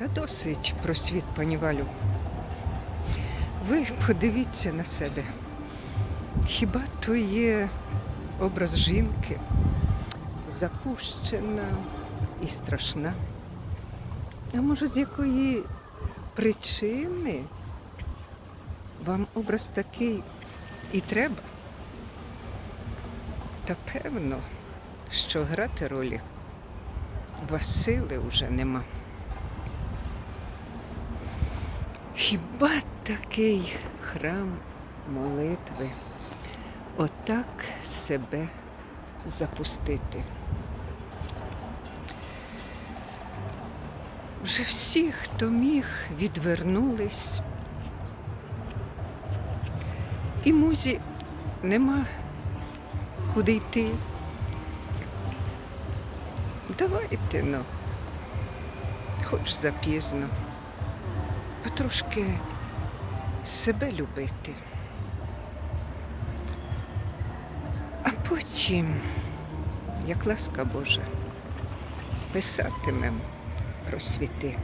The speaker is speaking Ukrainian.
Та досить про світ, пані Валю. Ви подивіться на себе. Хіба то є образ жінки запущена і страшна? А може, з якої причини вам образ такий і треба? Та певно, що грати ролі у вас сили вже нема. Хіба такий храм молитви отак себе запустити? Вже всі, хто міг, відвернулись. І музі нема куди йти. Давайте, ну, хоч запізно, потрошки себе любити. А потім, як ласка Божа, писатимемо про світи.